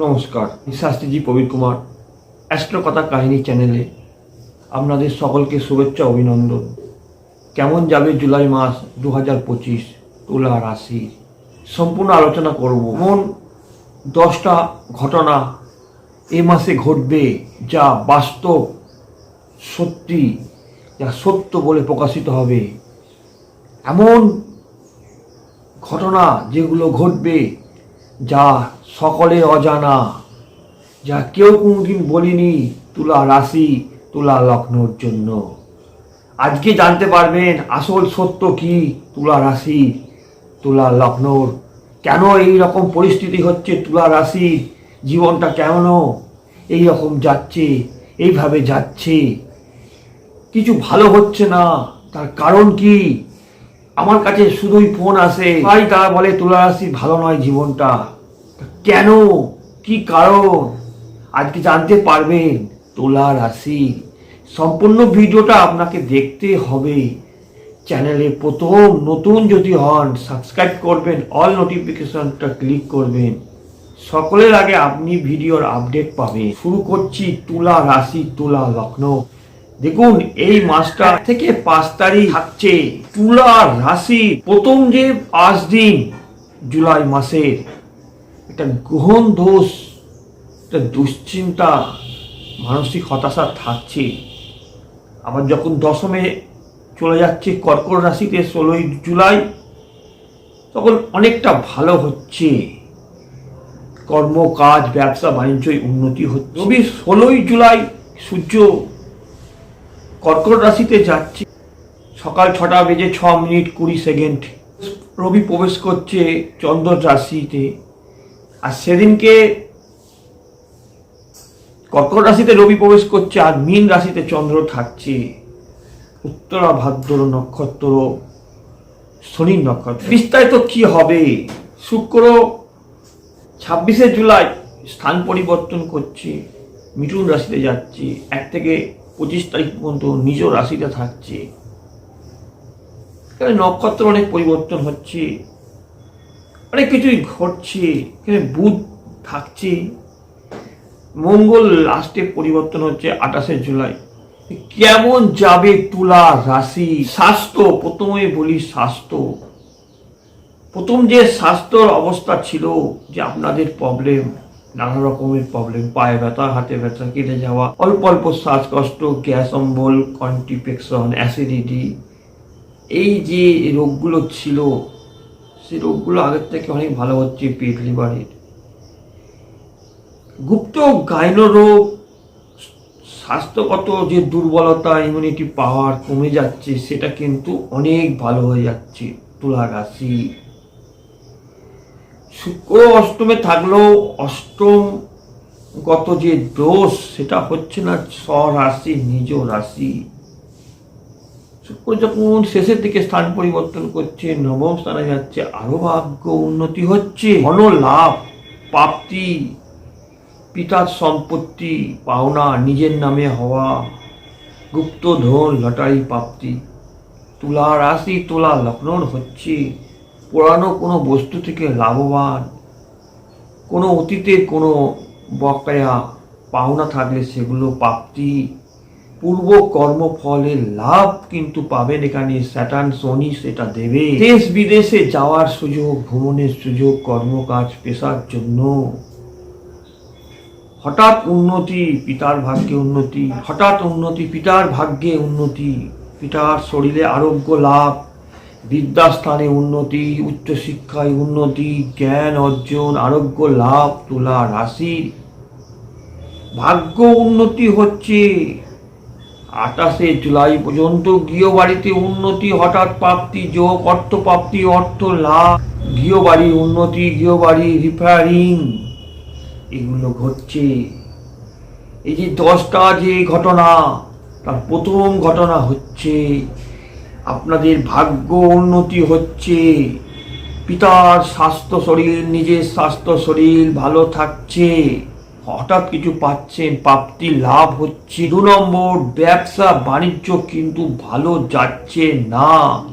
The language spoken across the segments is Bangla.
নমস্কার শাস্ত্রীজি প্রবীর কুমার কথা কাহিনী চ্যানেলে আপনাদের সকলকে শুভেচ্ছা, অভিনন্দন। কেমন যাবে জুলাই মাস দু হাজার পঁচিশ তুলা রাশি? সম্পূর্ণ আলোচনা করব। এমন দশটা ঘটনা এ মাসে ঘটবে যা বাস্তব সত্যি, যা সত্য বলে প্রকাশিত হবে। এমন ঘটনা যেগুলো ঘটবে যা সকলের অজানা, যা কেউ কোনোদিন বলিনি তুলা রাশি, তুলা লগ্নর জন্য। আজকে জানতে পারবেন আসল সত্য কি তুলা রাশি, তুলা লগ্নর। কেন এই রকম পরিস্থিতি হচ্ছে তুলা রাশির জীবনটা কেন এই রকম যাচ্ছে, এইভাবে যাচ্ছে। কিছু ভালো হচ্ছে না, তার কারণ কি? আমার কাছে শুধুই ফোন আসে। ভাই তারা বলে তুলা রাশি ভালো নয় জীবনটা। কেন? কি কারণ? আজকে জানতে পারবেন তুলা রাশি। সম্পূর্ণ ভিডিওটা আপনাকে দেখতে হবে। চ্যানেলে প্রথম নতুন যদি হন সাবস্ক্রাইব করবেন অল নোটিফিকেশনটা ক্লিক করবেন। সকলের আগে আপনি ভিডিওর আপডেট পাবেন। শুরু করছি তুলা রাশি তুলা লগ্ন। দেখুন, এই মাসটা থেকে পাঁচ তারিখ থাকছে তুলা রাশি প্রথম যে পাঁচ দিন জুলাই মাসের, একটা গ্রহণ দোষ, একটা দুশ্চিন্তা, মানসিক হতাশা থাকছে। আবার যখন দশমে চলে যাচ্ছে কর্কট রাশিতে ষোলোই জুলাই, তখন অনেকটা ভালো হচ্ছে। কর্ম কাজ ব্যবসা, বাণিজ্যই উন্নতি হচ্ছে। রবি ষোলোই জুলাই সূর্য কর্কট রাশিতে যাচ্ছে। সকাল ছটা বেজে ছ মিনিট কুড়ি সেকেন্ড। রবি প্রবেশ করছে চন্দ্র রাশিতে। আর সেদিনকে কর্কট রাশিতে রবি প্রবেশ করছে আর মীন রাশিতে চন্দ্র থাকছে। উত্তরা ভাদ্র নক্ষত্র, শনি নক্ষত্র। বিস্তারিত কি হবে? শুক্র ছাব্বিশে জুলাই স্থান পরিবর্তন করছে, মিথুন রাশিতে যাচ্ছে। এক থেকে পঁচিশ তারিখ পর্যন্ত নিজ রাশিতে থাকছে। নক্ষত্র অনেক পরিবর্তন হচ্ছে। অনেক কিছুই ঘটছে। বুধ থাকছে। মঙ্গল লাস্টে পরিবর্তন হচ্ছে আঠাশে জুলাই। কেমন যাবে তুলা রাশি? স্বাস্থ্য প্রথমে বলি স্বাস্থ্য। প্রথম যে স্বাস্থ্যর অবস্থা ছিল যে আপনাদের প্রবলেম নানা রকমের প্রবলেম পায়ে ব্যথা হাতে ব্যথা কেটে যাওয়া অল্প অল্প শ্বাসকষ্ট গ্যাস অম্বল কন্টিপেকশন অ্যাসিডিটি এই যে রোগগুলো ছিল, সেই রোগগুলো আগের থেকে অনেক ভালো হচ্ছে পেট লিভারের। গুপ্ত গাইন রোগ, স্বাস্থ্যগত যে দুর্বলতা ইমিউনিটি পাওয়ার কমে যাচ্ছে, সেটা কিন্তু অনেক ভালো হয়ে যাচ্ছে তুলা রাশি শুক্র অষ্টমে থাকলেও অষ্টম গত যে দোষ, সেটা হচ্ছে না স্বরাশি, নিজ রাশি। শুক্র যখন শেষের দিকে স্থান পরিবর্তন করছে, নবম স্থানে যাচ্ছে, আরও ভাগ্য উন্নতি হচ্ছে। ধন লাভ, প্রাপ্তি, পিতার সম্পত্তি, পাওনা, নিজের নামে হওয়া, গুপ্ত ধন, লটারি প্রাপ্তি। তুলা রাশি, তুলা লগ্নর হচ্ছে। পুরানো কোনো বস্তু থেকে লাভবান, কোনো অতীতের কোনো বকেয়া পাওনা থাকলে সেগুলো প্রাপ্তি, পূর্ব কর্মফলের লাভ কিন্তু পাবেন এখানে স্যাটার্ন শনি সেটা দেবে। দেশ বিদেশে যাওয়ার সুযোগ, ভ্রমণের সুযোগ, কর্মকাজ, পেশার জন্য। হঠাৎ উন্নতি, পিতার ভাগ্যে উন্নতি, হঠাৎ উন্নতি, পিতার ভাগ্যে উন্নতি, পিতার শরীরে আরোগ্য লাভ। বিদ্যাস্থানে উন্নতি, উচ্চশিক্ষায় উন্নতি, জ্ঞান অর্জন, আরোগ্য লাভ, তুলা রাশির ভাগ্য উন্নতি হচ্ছে। আঠাশে জুলাই পর্যন্ত গৃহবাড়িতে উন্নতি, হঠাৎ প্রাপ্তি, যোগ অর্থ প্রাপ্তি অর্থ লাভ। গৃহবাড়ির উন্নতি, গৃহবাড়ি রিপেয়ারিং এগুলো ঘটছে। এই যে দশটা যে ঘটনা, তার প্রথম ঘটনা হচ্ছে আপনাদের ভাগ্য উন্নতি হচ্ছে। পিতার স্বাস্থ্য শরীর, নিজের স্বাস্থ্য শরীর ভালো থাকছে। হঠাৎ কিছু পাচ্ছেন, প্রাপ্তি লাভ হচ্ছে। দু নম্বর, ব্যবসা বাণিজ্য কিন্তু ভালো যাচ্ছে না।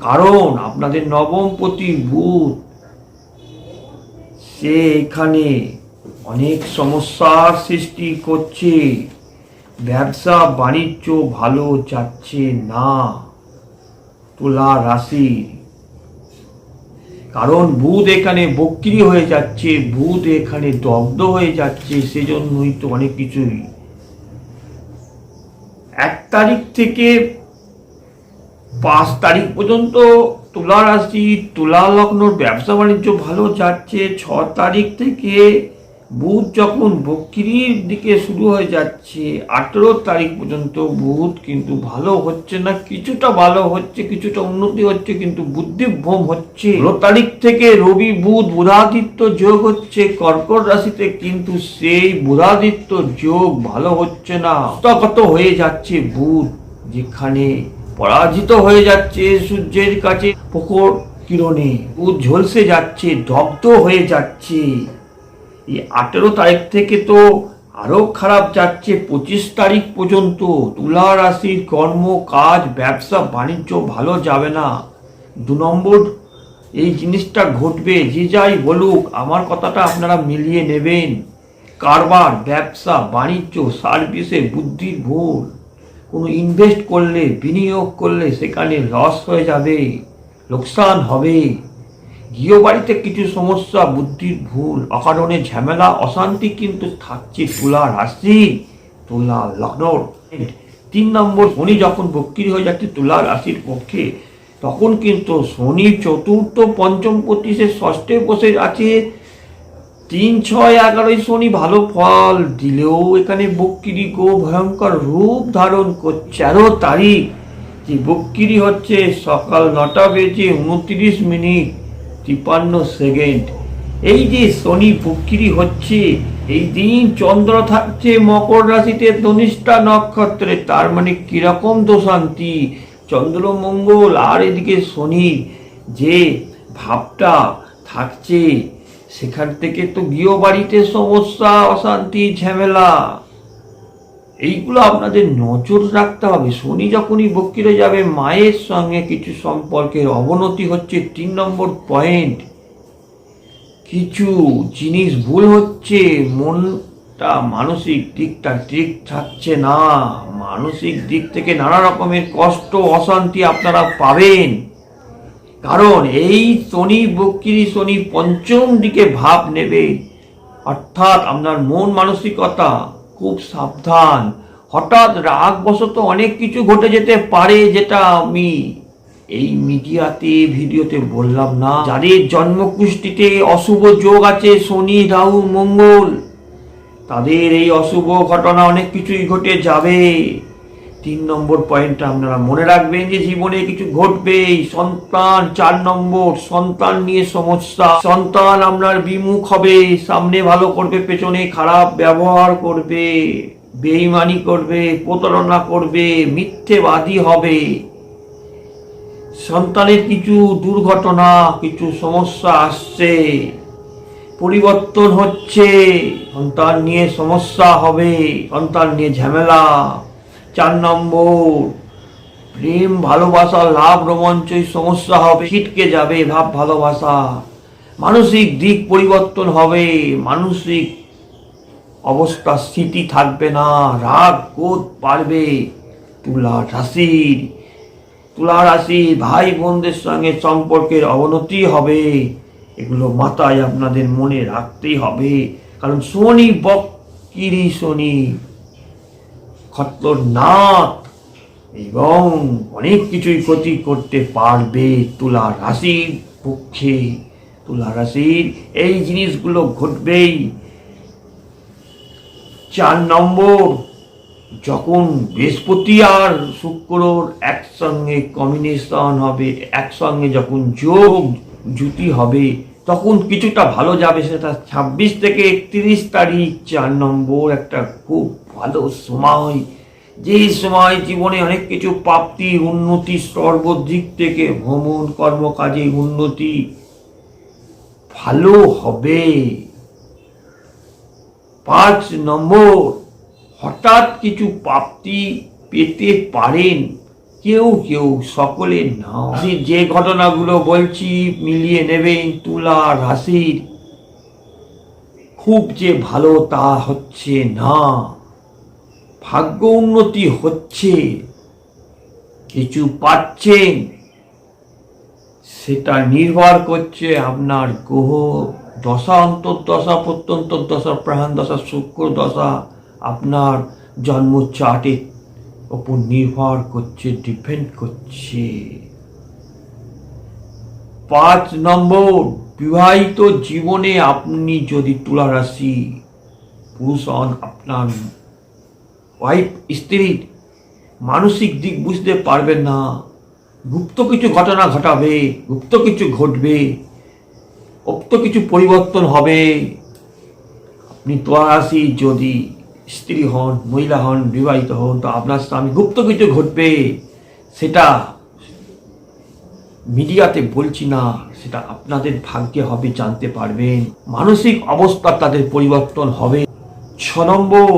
কারণ আপনাদের নবমপতি বুধ সে এখানে অনেক সমস্যার সৃষ্টি করছে। ব্যবসা বাণিজ্য ভালো যাচ্ছে না। তুলা রাশি। কারণ বুধ এখানে বক্রি হয়ে যাচ্ছে, বুধ এখানে দগ্ধ হয়ে যাচ্ছে, সেজন্যই তো অনেক কিছুই। এক তারিখ থেকে পাঁচ তারিখ পর্যন্ত তুলা রাশি, তুলা লগ্নর ব্যবসা বাণিজ্য ভালো যাচ্ছে, ছ তারিখ থেকে বুধ যখন বক্রির দিকে শুরু হয়ে যাচ্ছে, আঠেরো তারিখ পর্যন্ত বুধ কিন্তু ভালো হচ্ছে না, কিছুটা ভালো হচ্ছে, কিছুটা উন্নতি হচ্ছে, কিন্তু বুদ্ধিভ্রম হচ্ছে। ষোলো তারিখ থেকে রবি বুধ বুধাদিত্য যোগ হচ্ছে, কর্কট রাশিতে কিন্তু সেই বুধাদিত্য যোগ ভালো হচ্ছে না। হস্তগত হয়ে যাচ্ছে বুধ, যেখানে পরাজিত হয়ে যাচ্ছে সূর্যের কাছে প্রখর কিরণে। বুধ ঝলসে যাচ্ছে দগ্ধ হয়ে যাচ্ছে। এই আঠেরো তারিখ থেকে তো আরও খারাপ যাচ্ছে। পঁচিশ তারিখ পর্যন্ত তুলা রাশির কর্ম, কাজ, ব্যবসা, বাণিজ্য ভালো যাবে না। দু নম্বর, এই জিনিসটা ঘটবে। যে যাই বলুক, আমার কথাটা আপনারা মিলিয়ে নেবেন। কারবার, ব্যবসা, বাণিজ্য সার্ভিসে বুদ্ধির ভুল। কোনো ইনভেস্ট করলে, বিনিয়োগ করলে সেখানে লস হয়ে যাবে। লোকসান হবে। গৃহবাড়িতে কিছু সমস্যা বুদ্ধির ভুল, অকারণে ঝামেলা, অশান্তি কিন্তু থাকছে তুলা রাশি, তুলা লগ্নর তিন নম্বর, শনি যখন বক্রি হয়ে যাচ্ছে তুলা রাশির পক্ষে, তখন কিন্তু শনি চতুর্থ, পঞ্চম পঁচিশে, ষষ্ঠে বসে আছে। তিন, ছয় এগারোই শনি ভালো ফল দিলেও এখানে বক্রি গো ভয়ঙ্কর রূপ ধারণ করছে। তেরো তারিখ, যে বক্রি হচ্ছে সকাল নটা বেজে উনত্রিশ মিনিট। তিপান্ন সেকেন্ড। এই যে শনি বক্রি হচ্ছে, এই দিন চন্দ্র থাকছে মকর রাশিতে ধনিষ্ঠা নক্ষত্রে, তার মানে কীরকম দোষান্তি চন্দ্র, মঙ্গল, আর এদিকে শনি, যে ভাবটা থাকছে, সেখান থেকে তো গৃহবাড়িতে সমস্যা, অশান্তি, ঝামেলা। এইগুলো আপনাদের নজর রাখতে হবে। শনি যখনই বক্রিরে যাবে, মায়ের সঙ্গে কিছু সম্পর্কের অবনতি হচ্ছে, তিন নম্বর পয়েন্ট কিছু জিনিস ভুল হচ্ছে, মনটা মানসিক দিকটা ঠিক থাকছে না। মানসিক দিক থেকে নানা রকমের কষ্ট, অশান্তি আপনারা পাবেন। কারণ এই শনি বক্রি শনি পঞ্চম দিকে ভাব নেবে। অর্থাৎ আপনার মন মানসিকতা খুব সাবধান। হঠাৎ রাগ বশত অনেক কিছু ঘটে যেতে পারে যেটা আমি এই মিডিয়াতে, ভিডিওতে বললাম না। যাদের জন্মকুষ্টিতে অশুভ যোগ আছে, শনি, রাহু, মঙ্গল, তাদের এই অশুভ ঘটনা অনেক কিছুই ঘটে যাবে। তিন নম্বর পয়েন্টটা আপনারা মনে রাখবেন যে জীবনে কিছু ঘটবেই সন্তান চার নম্বর, সন্তান নিয়ে সমস্যা। সন্তান আপনার বিমুখ হবে, সামনে ভালো করবে, পেছনে খারাপ ব্যবহার করবে, বেইমানি করবে, প্রতারণা করবে, মিথ্যেবাদী হবে। সন্তানের কিছু দুর্ঘটনা, কিছু সমস্যা আসছে, পরিবর্তন হচ্ছে, সন্তান নিয়ে সমস্যা হবে, সন্তান নিয়ে ঝামেলা। চার নম্বর। প্রেম, ভালোবাসা, লাভ, রোমাঞ্চই সমস্যা হবে, ছিটকে যাবে ভাব, ভালোবাসা। মানসিক দিক পরিবর্তন হবে, মানসিক অবস্থা, স্থিতি থাকবে না, রাগ, ক্রোধ পারবে তুলা রাশির তুলা রাশি, ভাই বোনদের সঙ্গে সম্পর্কের অবনতি হবে। এগুলো মাথায় আপনাদের মনে রাখতেই হবে। কারণ শনি বক্কিরি শনি। খত্তরনাথ এবং অনেক কিছুই ক্ষতি করতে পারবে তুলা রাশির পক্ষে। তুলা রাশির এই জিনিসগুলো ঘটবেই। চার নম্বর, যখন বৃহস্পতি আর শুক্রর একসঙ্গে কম্বিনেশন হবে, একসঙ্গে যখন যোগ জুতি হবে তখন কিছুটা ভালো যাবে সেটা ছাব্বিশ থেকে একত্রিশ তারিখ, চার নম্বর, একটা খুব ভালো সময়। যে সময় জীবনে অনেক কিছু প্রাপ্তি, উন্নতি, সর্বদিক থেকে ভ্রমণ, কর্মকাজে উন্নতি ভালো হবে। পাঁচ নম্বর, হঠাৎ কিছু প্রাপ্তি পেতে পারেন। কেউ কেউ সকলে না আমি যে ঘটনাগুলো বলছি, মিলিয়ে নেবেন তুলা, রাশির। খুব যে ভালো তা হচ্ছে না। ভাগ্য উন্নতি হচ্ছে। কিছু পাচ্ছেন। সেটা নির্ভর করছে আপনার গ্রহ। দশা অন্তর্দশা প্রত্যন্ত দশা, প্রাণ দশা, শুক্র দশা, আপনার জন্ম চার্টের ওপর নির্ভর করছে ডিপেন্ড করছে। পাঁচ নম্বর, বিবাহিত জীবনে আপনি যদি তুলা রাশি, পুরুষ হন আপনার ওয়াইফ স্ত্রীর মানসিক দিক বুঝতে পারবেন না। গুপ্ত কিছু ঘটনা ঘটাবে, গুপ্ত কিছু ঘটবে উক্ত কিছু পরিবর্তন হবে। আপনি তুলা রাশি যদি স্ত্রী হন, মহিলা হন, বিবাহিত হন, তো আপনার স্বামী গুপ্ত কিছু ঘটবে, সেটা মিডিয়াতে বলছি না, সেটা আপনাদের ভাগ্যে হবে, জানতে পারবেন। মানসিক অবস্থা তাদের পরিবর্তন হবে। ছ নম্বর,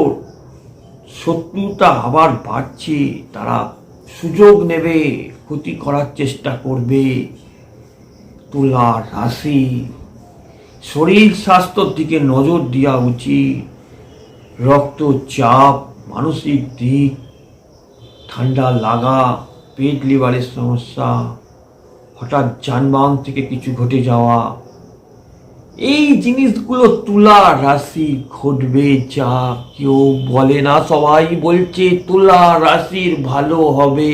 শত্রুতা আবার বাড়ছে, তারা সুযোগ নেবে, ক্ষতি করার চেষ্টা করবে। তুলা রাশি, শরীর স্বাস্থ্যর দিকে নজর দেওয়া উচিত। রক্তচাপ মানসিক দিক, ঠান্ডা লাগা, পেট লিভারের সমস্যা, হঠাৎ যানবাহন থেকে কিছু ঘটে যাওয়া, এই জিনিসগুলো তুলা রাশি ঘটবে যা কেউ বলে না, সবাই বলছে তুলা রাশির ভালো হবে।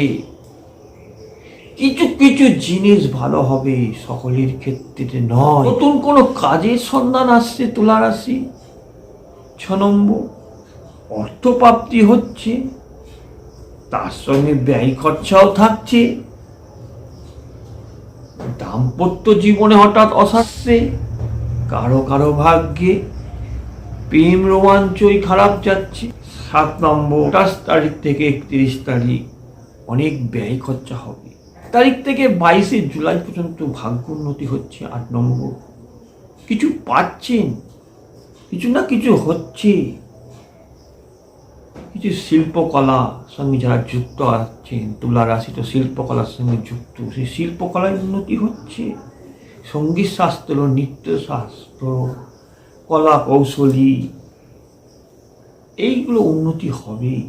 কিছু কিছু জিনিস ভালো হবে, সকলের ক্ষেত্রে নয়। নতুন কোনো কাজের সন্ধান আসছে তুলা রাশি? ছ নম্বর। অর্থপ্রাপ্তি হচ্ছে, তার সঙ্গে ব্যয় খরচাও থাকছে। দাম্পত্য জীবনে হঠাৎ অশাস্ত্রে কারও কারও ভাগ্যে প্রেম রোমাঞ্চই খারাপ যাচ্ছে। সাত নম্বর, আঠাশ তারিখ থেকে একত্রিশ তারিখ, অনেক ব্যয় খরচা হবে। তারিখ থেকে বাইশে জুলাই পর্যন্ত ভাগ্য উন্নতি হচ্ছে, আট নম্বর। কিছু পাচ্ছেন, কিছু না কিছু হচ্ছে। কিছু শিল্পকলা সঙ্গে যারা যুক্ত আছেন, তুলা রাশি তো শিল্পকলার সঙ্গে যুক্ত, সেই শিল্পকলায় উন্নতি হচ্ছে? সংগীত শাস্ত্র, নৃত্য শাস্ত্র, কলা কৌশলী, এইগুলো উন্নতি হবেই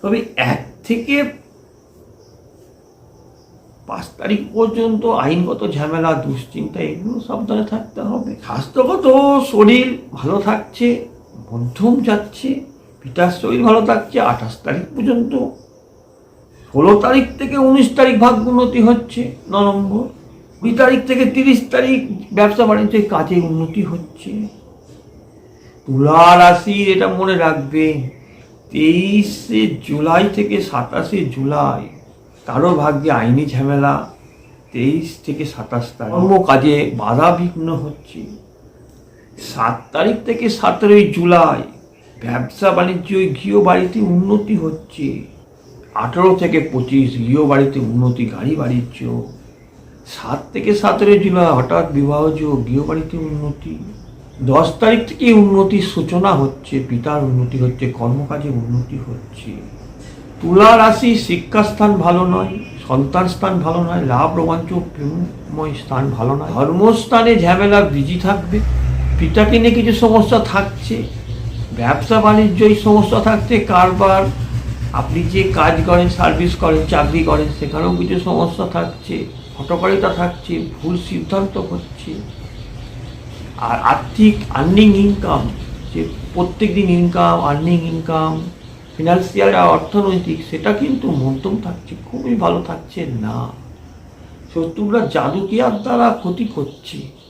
তবে এক থেকে পাঁচ তারিখ পর্যন্ত আইনগত ঝামেলা, দুশ্চিন্তা, এগুলো সাবধানে থাকতে হবে। স্বাস্থ্যগত শরীর ভালো থাকছে। মধ্যম যাচ্ছে পিতার শরীর ভালো থাকছে, আঠাশ তারিখ পর্যন্ত। ষোলো তারিখ থেকে উনিশ তারিখ ভাগ্য উন্নতি হচ্ছে, ন নম্বর। কুড়ি তারিখ থেকে তিরিশ তারিখ ব্যবসা বাণিজ্যে কাজে উন্নতি হচ্ছে। তুলা রাশি এটা মনে রাখবে, তেইশে জুলাই থেকে সাতাশে জুলাই, কারও ভাগ্যে আইনি ঝামেলা, তেইশ থেকে সাতাশ তারিখ। কাজে বাধা বিঘ্ন হচ্ছে। সাত তারিখ থেকে সতেরোই জুলাই ব্যবসা বাণিজ্য গৃহ বাড়িতে উন্নতি হচ্ছে। আঠেরো থেকে পঁচিশ গৃহ বাড়িতে উন্নতি, গাড়ি বাণিজ্য। সাত থেকে সতেরোই জুলাই হঠাৎ বিবাহ যোগ, গৃহ বাড়িতে উন্নতি। দশ তারিখ থেকে উন্নতির সূচনা হচ্ছে, পিতার উন্নতি হচ্ছে, কর্মকাজে উন্নতি হচ্ছে। তুলা রাশি শিক্ষাস্থান ভালো নয়, সন্তান স্থান ভালো নয়, লাভ, রোমাঞ্চ, প্রেমময় স্থান ভালো নয়। ধর্মস্থানে ঝামেলা, বিজি থাকবে। পিতাকে নিয়ে কিছু সমস্যা থাকছে, ব্যবসা বাণিজ্যই সমস্যা থাকছে, কারবার, আপনি যে কাজ করেন সার্ভিস করেন, চাকরি করেন, সেখানেও কিছু সমস্যা থাকছে, হটকারিতা থাকছে, ভুল সিদ্ধান্ত হচ্ছে। আর আর্থিক আর্নিং ইনকাম যে প্রত্যেক দিন ইনকাম আর্নিং ইনকাম ফিনান্সিয়াল আর অর্থনৈতিক, সেটা কিন্তু মধ্যম থাকছে, খুবই ভালো থাকছে না। শত্রুরা জাদুকিয়ার দ্বারা ক্ষতি করছে।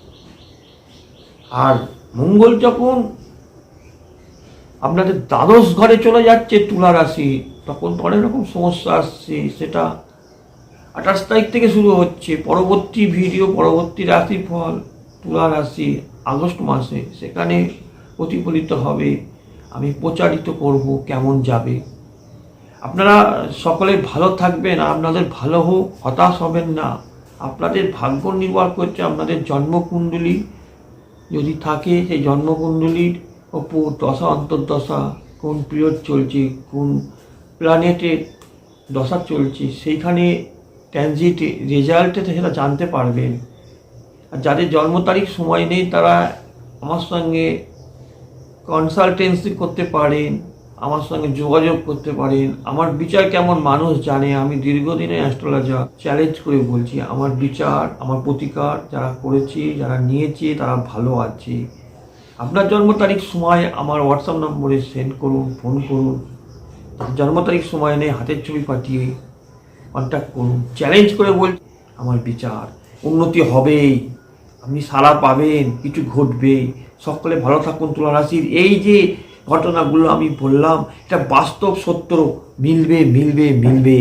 আর মঙ্গল যখন আপনাদের দ্বাদশ ঘরে চলে যাচ্ছে তুলা রাশি, তখন তো অনেক রকম সমস্যা আসছে, সেটা আঠাশ তারিখ থেকে শুরু হচ্ছে, পরবর্তী ভিডিও, পরবর্তী রাশিফল তুলা রাশি, আগস্ট মাসে, সেখানে প্রতিফলিত হবে। আমি প্রচারিত করব কেমন যাবে। আপনারা সকলে ভালো থাকবেন আপনাদের ভালো হোক, হতাশ হবেন না। আপনাদের ভাগ্য নির্ভর করছে আপনাদের জন্মকুণ্ডলী। যদি থাকে সেই জন্মকুণ্ডলীর ওপর দশা, অন্তর্দশা, কোন পিরিয়ড চলছে, কোন প্ল্যানেটের দশা চলছে, সেইখানে ট্রানজিটে রেজাল্টে সেটা জানতে পারবেন। আর যাদের জন্ম তারিখ সময় নেই, তারা আমার সঙ্গে কনসালটেন্সি করতে পারেন। আমার সঙ্গে যোগাযোগ করতে পারেন। আমার বিচার কেমন মানুষ জানে? আমি দীর্ঘদিনের অ্যাস্ট্রোলজার চ্যালেঞ্জ করে বলছি, আমার বিচার, আমার প্রতিকার যারা করেছে, যারা নিয়েছে, তারা ভালো আছে। আপনার জন্ম তারিখ সময় আমার হোয়াটসঅ্যাপ নম্বরে সেন্ড করুন ফোন করুন। জন্ম তারিখ সময় নেই হাতের ছবি পাঠিয়ে কন্ট্যাক্ট করুন। চ্যালেঞ্জ করে বল আমার বিচার উন্নতি হবেই। আপনি সারা পাবেন, কিছু ঘটবে। সকলে ভালো থাকুন তুলা রাশির এই যে ঘটনাগুলো আমি বললাম এটা বাস্তব সত্য। মিলবে মিলবে মিলবে।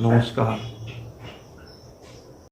নমস্কার।